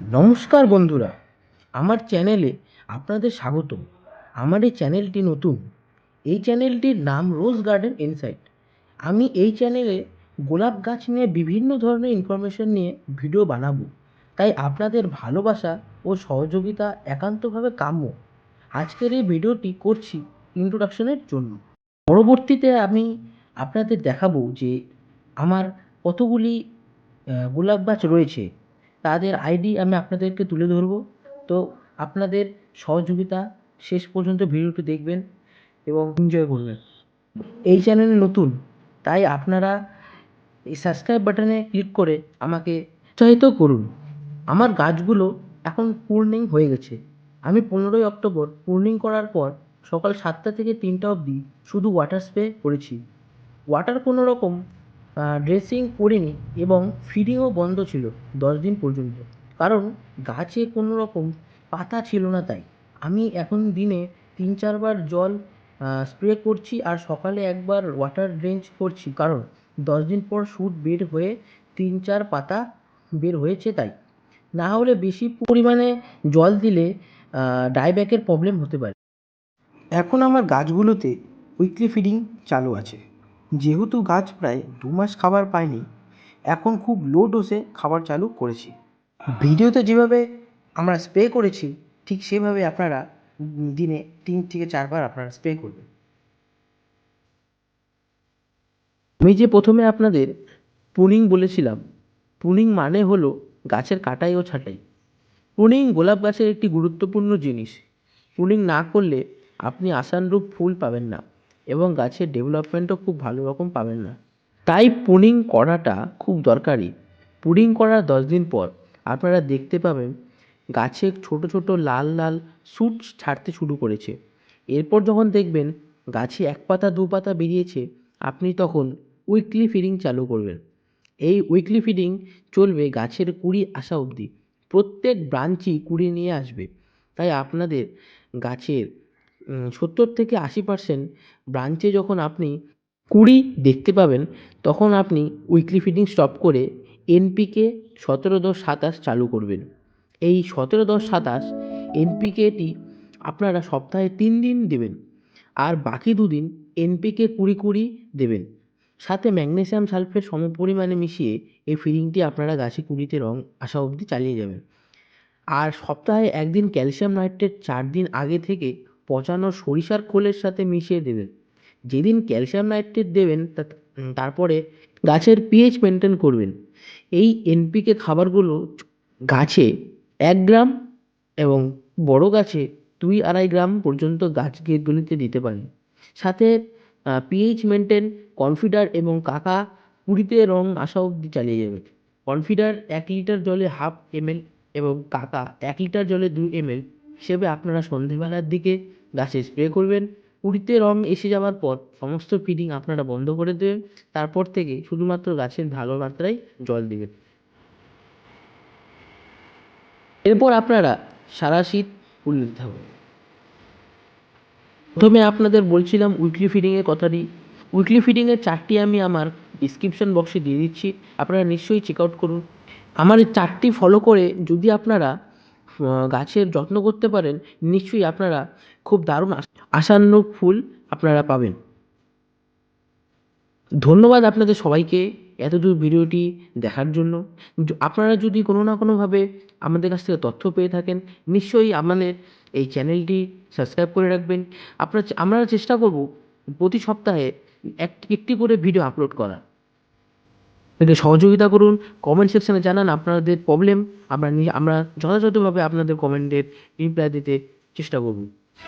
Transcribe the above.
নমস্কার বন্ধুরা, আমার চ্যানেলে আপনাদের স্বাগত আমার এই চ্যানেলটি নতুন। এই চ্যানেলটির নাম রোজ গার্ডেন ইনসাইট আমি এই চ্যানেলে গোলাপ গাছ নিয়ে বিভিন্ন ধরনের ইনফরমেশন নিয়ে ভিডিও বানাবো। তাই আপনাদের ভালোবাসা ও সহযোগিতা একান্তভাবে কাম্য। আজকের এই ভিডিওটি করছি ইন্ট্রোডাকশনের জন্য। পরবর্তীতে আমি আপনাদের দেখাবো যে আমার কতগুলি গোলাপ গাছ রয়েছে। তাদের আইডি আমি আপনাদেরকে তুলে ধরবো। তো আপনাদের সহযোগিতা শেষ পর্যন্ত ভিডিওটি দেখবেন এবং এনজয় করবেন। এই চ্যানেল নতুন, তাই আপনারা এই সাবস্ক্রাইব বাটনে ক্লিক করে আমাকে উৎসাহিত করুন। আমার গাছগুলো এখন পূর্ণিং হয়ে গেছে। আমি পনেরোই অক্টোবর পূর্ণিং করার পর সকাল সাতটা থেকে তিনটা অবধি শুধু ওয়াটার স্প্রে করেছি। ওয়াটার কোনো রকম ড্রেসিং করিনি এবং ফিডিংও বন্ধ ছিল দশ দিন পর্যন্ত। কারণ গাছে কোনো রকম পাতা ছিল না তাই। আমি এখন দিনে তিন চারবার জল স্প্রে করছি আর সকালে একবার ওয়াটার ড্রেঞ্চ করছি। কারণ দশ দিন পর শ্যুট বের হয়ে তিন চার পাতা বের হয়েছে তাই। না হলে বেশি পরিমাণে জল দিলে ডাইব্যাকের প্রবলেম হতে পারে। এখন আমার গাছগুলোতে উইকলি ফিডিং চালু আছে। যেহেতু গাছ প্রায় দু মাস খাবার পায়নি, এখন খুব লো ডোজে খাবার চালু করেছি। ভিডিওতে যেভাবে আমরা স্প্রে করেছি, ঠিক সেভাবে আপনারা দিনে তিন থেকে চারবার আপনারা স্প্রে করবেন। আমি যে প্রথমে আপনাদের প্রুনিং বলেছিলাম প্রুনিং মানে হলো গাছের কাটাই ও ছাঁটাই। প্রুনিং গোলাপ গাছের একটি গুরুত্বপূর্ণ জিনিস। প্রুনিং না করলে আপনি আশানুরূপ ফুল পাবেন না। এবং গাছের ডেভেলপমেন্টও খুব ভালো রকম পাবেন না। তাই প্রুনিং করাটা খুব দরকারি। প্রুনিং করার দশ দিন পর আপনারা দেখতে পাবেন গাছে ছোট ছোট লাল লাল শ্যুট ছাড়তে শুরু করেছে। এরপর যখন দেখবেন গাছে এক পাতা, দু পাতা বেরিয়েছে, আপনি তখন উইকলি ফিডিং চালু করবেন। এই উইকলি ফিডিং চলবে গাছের কুড়ি আসা অবধি। প্রত্যেক ব্রাঞ্চই কুড়ি নিয়ে আসবে। তাই আপনাদের গাছের সত্তর থেকে আশি পার্সেন্ট ব্রাঞ্চে যখন আপনি কুড়ি দেখতে পাবেন, তখন আপনি উইকলি ফিডিং স্টপ করে এনপিকে সতেরো দশ সাতাশ চালু করবেন। এই সতেরো দশ সাতাশ এনপিকেটি আপনারা সপ্তাহে তিন দিন দেবেন আর বাকি দুদিন এনপিকে কুড়ি কুড়ি দেবেন। সাথে ম্যাগনেসিয়াম সালফেট সম পরিমাণে মিশিয়ে এই ফিডিংটি আপনারা গাছে কুড়িতে রং আসা অবধি চালিয়ে যাবেন। আর সপ্তাহে একদিন ক্যালসিয়াম নাইট্রেট চার দিন আগে থেকে পচানো সরিষার খোলের সাথে মিশিয়ে দেবেন। যেদিন ক্যালসিয়াম নাইট্রেট দেবেন তারপরে গাছের পিএইচ মেনটেন করবেন। এই এনপিকে খাবারগুলো গাছে এক গ্রাম এবং বড় গাছে দুই আড়াই গ্রাম পর্যন্ত গাছগুলিতে দিতে পারেন। সাথে পিএইচ মেনটেন কনফিডার এবং কাকা কুড়িতে রং আসা অবধি চালিয়ে যাবে কনফিডার এক লিটার জলে হাফ এমএল এবং কাকা এক লিটার জলে দুই এমএল হিসেবে আপনারা সন্ধেবেলার দিকে গাছে স্প্রে করবেন কুড়িতে রং এসে যাওয়ার পর সমস্ত ফিডিং আপনারা বন্ধ করে দেবেন, তারপর থেকে শুধুমাত্র গাছের ভালো মাত্রায় জল দেবেন। এরপর আপনারা সারা শীত ফুল দিতে হবে। প্রথমে আপনাদের বলছিলাম উইকলি ফিডিংয়ের কথাটি। উইকলি ফিডিংয়ের চারটি আমি আমার ডিসক্রিপশন বক্সে দিয়ে দিচ্ছি, আপনারা নিশ্চয়ই চেক আউট করুন। আমার এই চারটি ফলো করে যদি আপনারা গাছের যত্ন করতে পারেন, নিশ্চয়ই আপনারা খুব দারুণ আশানুরূপ ফুল আপনারা পাবেন। ধন্যবাদ আপনাদের সবাইকে এতদূর ভিডিওটি দেখার জন্য। আপনারা যদি কোনো না কোনোভাবে আমাদের কাছ থেকে তথ্য পেয়ে থাকেন, নিশ্চয়ই আমাদের এই চ্যানেলটি সাবস্ক্রাইব করে রাখবেন। আপনার আমরা চেষ্টা করব প্রতি সপ্তাহে একটি একটি করে ভিডিও আপলোড করার। এতে সহযোগিতা করুন কমেন্ট সেকশানে জানান আপনাদের প্রবলেম আমরা নিয়ে আমরা যথাযথভাবে আপনাদের কমেন্টের রিপ্লাই দিতে চেষ্টা করব।